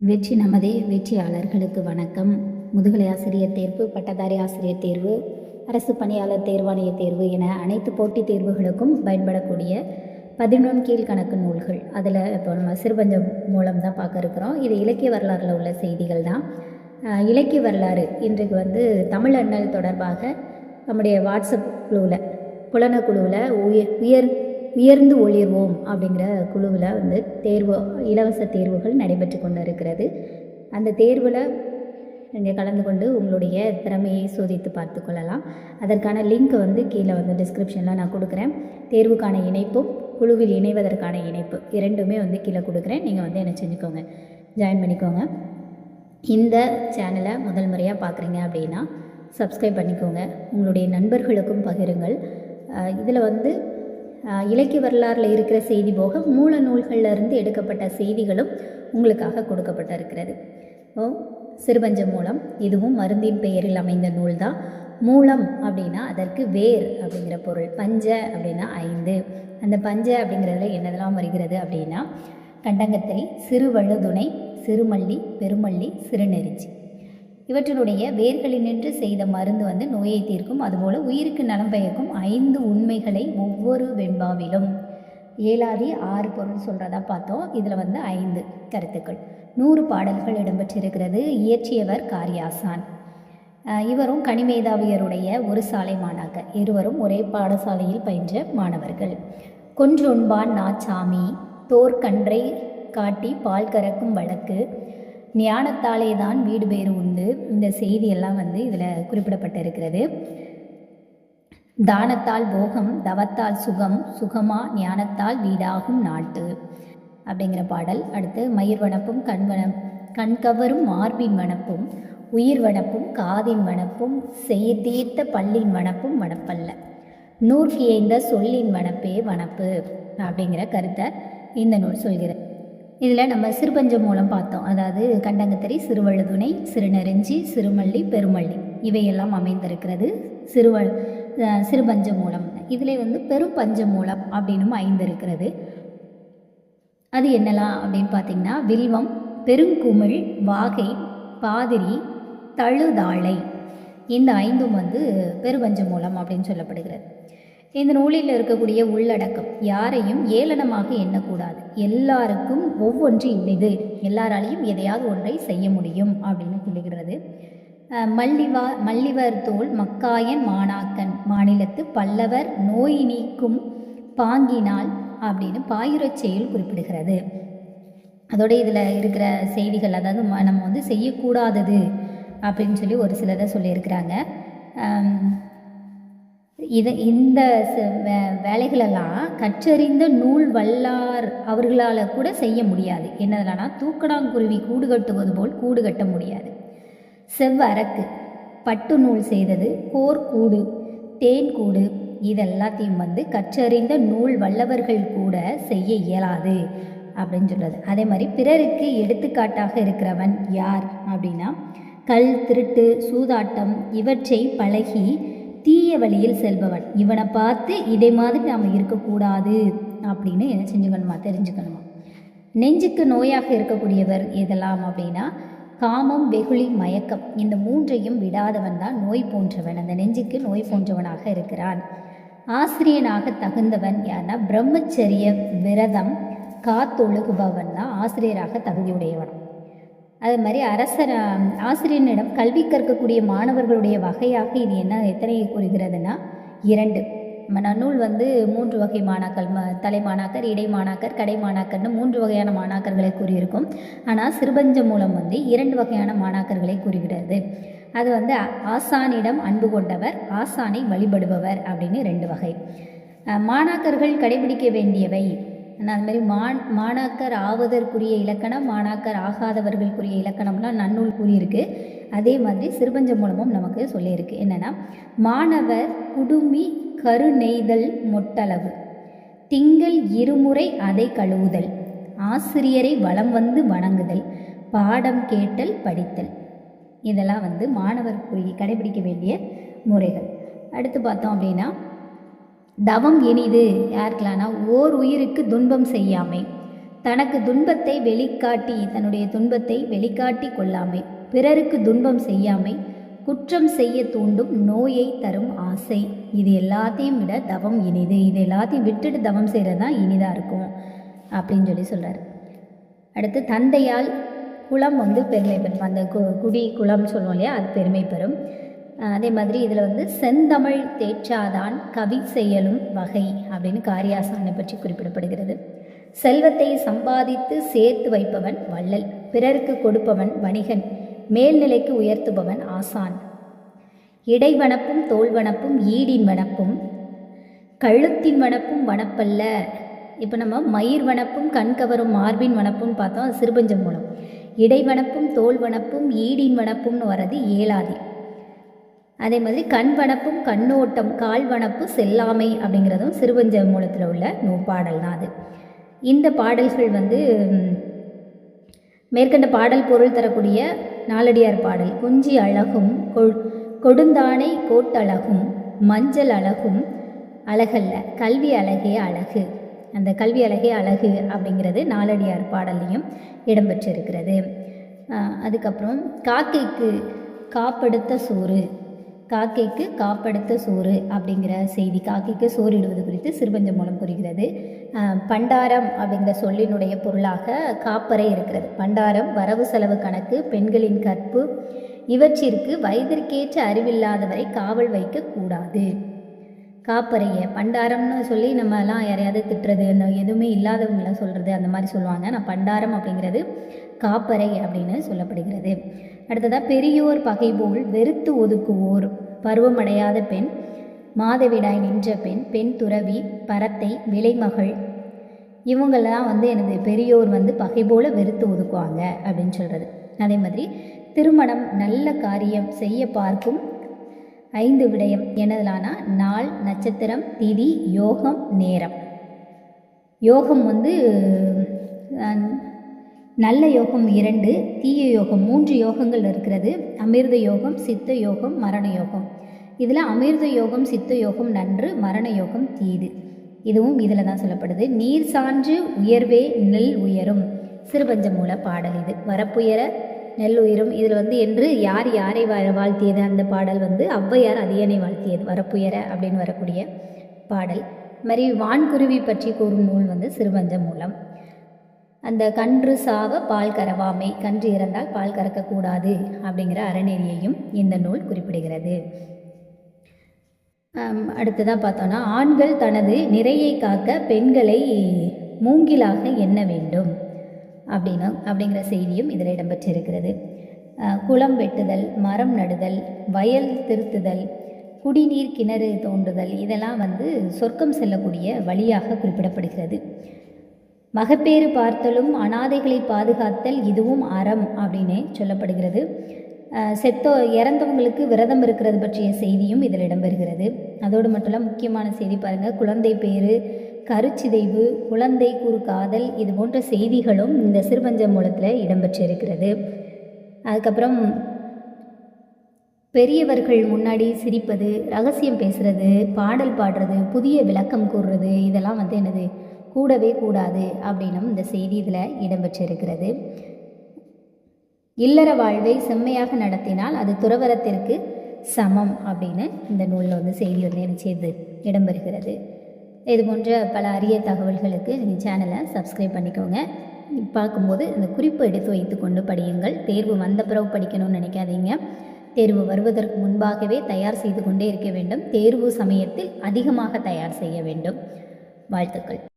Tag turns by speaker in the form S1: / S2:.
S1: வெற்றி நமதே வெற்றியாளர்களுக்கு வணக்கம். முதுகலை ஆசிரியர் தேர்வு பட்டதாரி ஆசிரியர் தேர்வு அரசு பணியாளர் தேர்வாணைய தேர்வு என அனைத்து போட்டித் தேர்வுகளுக்கும் பயன்படக்கூடிய பதினொன்று கீழ்கணக்கு நூல்கள். அதில் இப்போ நம்ம சிறுபஞ்சம் மூலம் தான் பார்க்க இருக்கிறோம். இது இலக்கிய வரலாறில் உள்ள செய்திகள் தான். இலக்கிய வரலாறு இன்றைக்கு வந்து தமிழ் அண்ணல் தொடர்பாக நம்முடைய வாட்ஸ்அப் குழுவில் புலன குழுவில் உயர் உயர் உயர்ந்து ஒளிர்வோம் அப்படிங்கிற குழுவில் வந்து தேர்வு இலவச தேர்வுகள் நடைபெற்று கொண்டு இருக்கிறது அந்த தேர்வில் நீங்கள் கலந்து கொண்டு உங்களுடைய திறமையை சோதித்து பார்த்து கொள்ளலாம். அதற்கான லிங்க் வந்து கீழே வந்து டிஸ்கிரிப்ஷனில் நான் கொடுக்குறேன். தேர்வுக்கான இணைப்பும் குழுவில் இணைவதற்கான இணைப்பு இரண்டுமே வந்து கீழே கொடுக்குறேன். நீங்கள் வந்து என்ன செஞ்சுக்கோங்க ஜாயின் பண்ணிக்கோங்க. இந்த சேனலை முதல் முறையாக பார்க்குறீங்க அப்படின்னா சப்ஸ்கிரைப் பண்ணிக்கோங்க. உங்களுடைய நண்பர்களுக்கும் பகிருங்கள். இதில் வந்து இலக்கிய வரலாறில் இருக்கிற செய்தி போக மூல நூல்களிலிருந்து எடுக்கப்பட்ட செய்திகளும் உங்களுக்காக கொடுக்கப்பட்டிருக்கிறது. ஓ சிறுபஞ்ச மூலம். இதுவும் மருந்தின் பெயரில் அமைந்த நூல் தான் மூலம் அப்படின்னா அதற்கு வேர் அப்படிங்கிற பொருள். பஞ்ச அப்படின்னா ஐந்து. அந்த பஞ்ச அப்படிங்கிறதுல என்னதெல்லாம் வருகிறது அப்படின்னா கண்டங்கத்தை சிறுவழுதுணை சிறுமல்லி பெருமல்லி சிறுநெறிச்சி. இவற்றினுடைய வேர்களினின்று செய்த மருந்து வந்து நோயை தீர்க்கும். அதுபோல் உயிருக்கு நலம் பயக்கும் ஐந்து உண்மைகளை ஒவ்வொரு வெண்பாவிலும். ஏழாதி ஆறு பொருள் சொல்கிறதா பார்த்தோம். இதில் வந்து ஐந்து கருத்துக்கள். நூறு பாடல்கள் இடம்பெற்றிருக்கிறது. இயற்றியவர் காரியாசான். இவரும் கனிமேதாவியருடைய ஒரு சாலை மாணாக்கர். இருவரும் ஒரே பாடசாலையில் பயின்ற மாணவர்கள். கொன்றொன்பான் நாச்சாமி தோற்கன்றை காட்டி பால் கறக்கும் வழக்கு ஞானத்தாலே தான் வீடு பேறு உண்டு. இந்த செய்தியெல்லாம் வந்து இதில் குறிப்பிடப்பட்டிருக்கிறது. தானத்தால் போகம் தவத்தால் சுகம் சுகமா ஞானத்தால் வீடாகும் நாட்டு. அப்படிங்கிற பாடல். அடுத்து மயிர் வனப்பும் கண் வன கண்கவரும் மார்பின் வனப்பும் உயிர் வனப்பும் காதின் வனப்பும் செய்தீர்த்த பல்லின் வனப்பும் வனப்பல்ல. நூற்கியைந்த சொல்லின் வனப்பே வனப்பு அப்படிங்கிற கருத்தை இந்த நூல் சொல்கிறது. இதில் நம்ம சிறுபஞ்சம் மூலம் பார்த்தோம். அதாவது கண்டங்கத்தரி சிறுவழுதுணை சிறுநெருஞ்சி சிறுமல்லி பெருமல்லி. இவையெல்லாம் அமைந்திருக்கிறது சிறுவ சிறுபஞ்ச மூலம். இதில் வந்து பெரும் பஞ்ச மூலம் அப்படின்னும் ஐந்து இருக்கிறது அது என்னலாம் அப்படின்னு பார்த்தீங்கன்னா வில்வம் பெருங்குமிழ் வாகை பாதிரி தழுதாழை. இந்த ஐந்தும் வந்து பெருபஞ்ச மூலம் அப்படின்னு சொல்லப்படுகிறது. இந்த நூலில் இருக்கக்கூடிய உள்ளடக்கம் யாரையும் ஏளனமாக எண்ணக்கூடாது. எல்லாருக்கும் ஒவ்வொன்று இது எல்லாராலையும் எதையாவது ஒன்றை செய்ய முடியும் அப்படின்னு சொல்லுகிறது. மல்லிவா மல்லிவர் தோல் மக்காயன் மாணாக்கன் மாநிலத்து பல்லவர் நோய் நீக்கும் பாங்கினால் அப்படின்னு பாயுரச் செயல் குறிப்பிடுகிறது. அதோட இதில் இருக்கிற செய்திகள் அதாவது நம்ம வந்து செய்யக்கூடாதது அப்படின்னு சொல்லி ஒரு சிலதை சொல்லியிருக்கிறாங்க. இதை இந்த வே- வேலைகளெல்லாம் கற்றறிந்த நூல் வல்லார் அவர்களால் கூட செய்ய முடியாது. என்னதுலனா தூக்கடாங்குருவி கூடு கட்டுவது போல் கூடு கட்ட முடியாது. செவ்வரக்கு பட்டு நூல் செய்தது கோர் கூடு தேன் கூடு இதெல்லாத்தையும் வந்து கற்றறிந்த நூல் வல்லவர்கள் கூட செய்ய இயலாது அப்படின்னு சொல்கிறது அதே மாதிரி பிறருக்கு எடுத்துக்காட்டாக இருக்கிறவன் யார் அப்படின்னா கல் திருட்டு சூதாட்டம் இவற்றை பழகி தீய வழியில் செல்பவன். இவனை பார்த்து இதே மாதிரி நாம் இருக்கக்கூடாது அப்படின்னு என்ன செஞ்சுக்கணுமா? தெரிஞ்சுக்கணுமா? நெஞ்சுக்கு நோயாக இருக்கக்கூடியவர் எதெல்லாம் அப்படின்னா காமம் வெகுளி மயக்கம். இந்த மூன்றையும் விடாதவன் தான் நோய் போன்றவன். அந்த நெஞ்சுக்கு நோய் போன்றவனாக இருக்கிறான். ஆசிரியனாக தகுந்தவன் யாருன்னா பிரம்மச்சரிய விரதம் காத்தொழுகுபவன் தான் ஆசிரியராக தகுதியுடையவன். அதே மாதிரி அரசர் ஆசிரியனிடம் கல்வி கற்கக்கூடிய மாணவர்களுடைய வகையாக இது என்ன எத்தனை கூறுகிறதுனா இரண்டு. நம்ம நன்னூல் வந்து மூன்று வகை மாணாக்கள் ம தலை மாணாக்கர் இடை மாணாக்கர் கடை மாணாக்கர்னு மூன்று வகையான மாணாக்கர்களை கூறியிருக்கும். ஆனால் சிறுபஞ்ச மூலம் வந்து இரண்டு வகையான மாணாக்கர்களை கூறுகிறது. அது வந்து ஆசானிடம் அன்பு கொண்டவர் ஆசானை வழிபடுபவர் அப்படின்னு ரெண்டு வகை. மாணாக்கர்கள் கடைபிடிக்க வேண்டியவை அதுமாரி அது மாணாக்கர் ஆவதற்குரிய இலக்கணம் மாணாக்கர் ஆகாதவர்களுக்குரிய இலக்கணம்லாம் நன்னூல் கூறியிருக்கு. அதே மாதிரி சிறுபஞ்ச மூலமும் நமக்கு சொல்லியிருக்கு. என்னென்னா மாணவர் குடுமி கருநெய்தல் மொட்டளவு திங்கள் இருமுறை அதை கழுவுதல் ஆசிரியரை வலம் வந்து வணங்குதல் பாடம் கேட்டல் படித்தல். இதெல்லாம் வந்து மாணவர் கடைபிடிக்க வேண்டிய முறைகள். அடுத்து பார்த்தோம் அப்படின்னா தவம் இனிது யாருக்கலாம்னா ஓர் உயிருக்கு துன்பம் செய்யாமை. தனக்கு துன்பத்தை வெளிக்காட்டி தன்னுடைய துன்பத்தை வெளிக்காட்டி கொள்ளாமை. பிறருக்கு துன்பம் செய்யாமை. குற்றம் செய்ய தூண்டும் நோயை தரும் ஆசை. இது எல்லாத்தையும் விட தவம் இனிது இது எல்லாத்தையும் விட்டுட்டு தவம் செய்கிறது தான் இனிதாக இருக்கும். அப்படின்னு சொல்லி சொல்கிறார் அடுத்து தந்தையால் குளம் வந்து பெருமை பெறும். அந்த கு குடி குளம் சொல்லுவோம் இல்லையா? அது பெருமை பெறும். அதே மாதிரி இதில் வந்து செந்தமிழ் தேற்றாதான் கவி செயலும் வகை அப்படின்னு காரியாசானை பற்றி குறிப்பிடப்படுகிறது. செல்வத்தை சம்பாதித்து சேர்த்து வைப்பவன் வள்ளல் பிறருக்கு கொடுப்பவன் வணிகன் மேல்நிலைக்கு உயர்த்துபவன் ஆசான். இடைவனப்பும் தோல்வனப்பும் ஈடின் வனப்பும் கழுத்தின் வனப்பும் வனப்பல்ல. இப்போ நம்ம மயிர் வனப்பும் கண்கவரும் மார்பின் வனப்பும் பார்த்தோம் சிறுபஞ்சம் மூலம். இடைவனப்பும் தோல் வனப்பும் ஈடின் வனப்பும்னு வர்றது ஏழாதி. அதே மாதிரி கண் வனப்பும் கண்ணோட்டம் கால் வனப்பு செல்லாமை அப்படிங்கிறதும் சிறுவஞ்ச மூலத்தில் உள்ள நூப்பாடல் தான் அது. இந்த பாடல்கள் வந்து மேற்கண்ட பாடல் பொருள் தரக்கூடிய நாலடியார் பாடல். குஞ்சி அழகும் கொ- கொடுந்தானை கோட்டழகும் மஞ்சள் அழகும் அழகல்ல கல்வி அழகே அழகு. அந்த கல்வி அழகே அழகு அப்படிங்கிறது நாலடியார் பாடல்லையும் இடம்பெற்றிருக்கிறது. அதுக்கப்புறம் காக்கைக்கு காப்படுத்த சோறு. காக்கைக்கு காப்படுத்த சோறு அப்படிங்கிற செய்தி காக்கைக்கு சோறிடுவது குறித்து சிறுபஞ்சம் மூலம் கூறுகிறது. பண்டாரம் அப்படிங்கிற சொல்லினுடைய பொருளாக காப்பறை இருக்கிறது. பண்டாரம் வரவு செலவு கணக்கு பெண்களின் கற்பு இவற்றிற்கு வயதிற்கேற்ற அறிவில்லாதவரை காவல் வைக்கக்கூடாது. காப்பறையை பண்டாரம்னு சொல்லி நம்ம எல்லாம் யாரையாவது திட்டுறது அந்த எதுவுமே இல்லாதவங்கள சொல்கிறது அந்த மாதிரி சொல்லுவாங்க. நான் பண்டாரம் அப்படிங்கிறது காப்பறை அப்படின்னு சொல்லப்படுகிறது. அடுத்ததாக பெரியோர் பகைபோல் வெறுத்து ஒதுக்குவோர். பருவமடையாத பெண் மாதவிடாய் நின்ற பெண் பெண் துறவி பரத்தை விலைமகள். இவங்கெல்லாம் வந்து எனது பெரியோர் வந்து பகை போல வெறுத்து ஒதுக்குவாங்க அப்படின்னு சொல்கிறது அதே மாதிரி திருமணம் நல்ல காரியம் செய்ய பார்க்கும் ஐந்து விடயம் என்னதுலானா நாள் நட்சத்திரம் திதி யோகம் நேரம். யோகம் வந்து நல்ல யோகம் இரண்டு தீய யோகம் மூன்று யோகங்கள் இருக்கிறது. அமிர்த யோகம் சித்த யோகம் மரண யோகம். இதில் அமிர்த யோகம் சித்த யோகம் நன்று மரண யோகம் தீது. இதுவும் இதில் தான் சொல்லப்படுது. நீர் சான்று உயர்வே நெல் உயரும். சிறுபஞ்ச மூல பாடல் இது. வரப்புயர நெல் உயரும். இதில் வந்து என்று யார் யாரை வாழ்த்தியது? அந்த பாடல் வந்து ஔவையார் அதியனை வாழ்த்தியது. வரப்புயர அப்படின்னு வரக்கூடிய பாடல். இது மாதிரி வான்குருவி பற்றி கூறும் நூல் வந்து சிறுபஞ்ச மூலம். அந்த கன்று சாவ பால் கறவாமை. கன்று இறந்தால் பால் கறக்கக்கூடாது அப்படிங்கிற அறநெறியையும் இந்த நூல் குறிப்பிடுகிறது. அடுத்ததாக பார்த்தோன்னா ஆண்கள் தனது நிறையை காக்க பெண்களை மூங்கிலாக எண்ண வேண்டும் அப்படின்னு அப்படிங்கிற செய்தியும் இதில் இடம்பெற்றிருக்கிறது. குளம் வெட்டுதல் மரம் நடுதல் வயல் திருத்துதல் குடிநீர் கிணறு தோண்டுதல் இதெல்லாம் வந்து சொர்க்கம் செல்லக்கூடிய வழியாக குறிப்பிடப்படுகிறது. மகப்பேறு பார்த்தலும் அனாதைகளை பாதுகாத்தல் இதுவும் அறம் அப்படின்னு சொல்லப்படுகிறது. செத்தோ இறந்தவங்களுக்கு விரதம் இருக்கிறது பற்றிய செய்தியும் இதில் இடம்பெறுகிறது. அதோடு மட்டும் முக்கியமான செய்தி பாருங்கள் குழந்தை பேறு கருச்சிதைவு குழந்தை கூறு காதல் இது போன்ற செய்திகளும் இந்த சிறுபஞ்ச மூலத்தில் இடம்பெற்றிருக்கிறது. அதுக்கப்புறம் பெரியவர்கள் முன்னாடி சிரிப்பது ரகசியம் பேசுறது பாடல் பாடுறது புதிய விளக்கம் கூறுறது இதெல்லாம் வந்து என்னது? கூடவே கூடாது அப்படின்னும் இந்த செய்தி இதில் இடம்பெற்றிருக்கிறது. இல்லற வாழ்வை செம்மையாக நடத்தினால் அது துறவரத்திற்கு சமம் அப்படின்னு இந்த நூலில் வந்து செய்தி வந்து என்ன செய்து இடம்பெறுகிறது. இது போன்ற பல அரிய தகவல்களுக்கு நீங்கள் சேனலை சப்ஸ்கிரைப் பண்ணிக்கோங்க. பார்க்கும்போது இந்த குறிப்பு எடுத்து வைத்துக்கொண்டு படியுங்கள். தேர்வு வந்த பிறகு படிக்கணும்னு நினைக்காதீங்க. தேர்வு வருவதற்கு முன்பாகவே தயார் செய்து கொண்டே இருக்க வேண்டும். தேர்வு சமயத்தில் அதிகமாக தயார் செய்ய வேண்டும். வாழ்த்துக்கள்.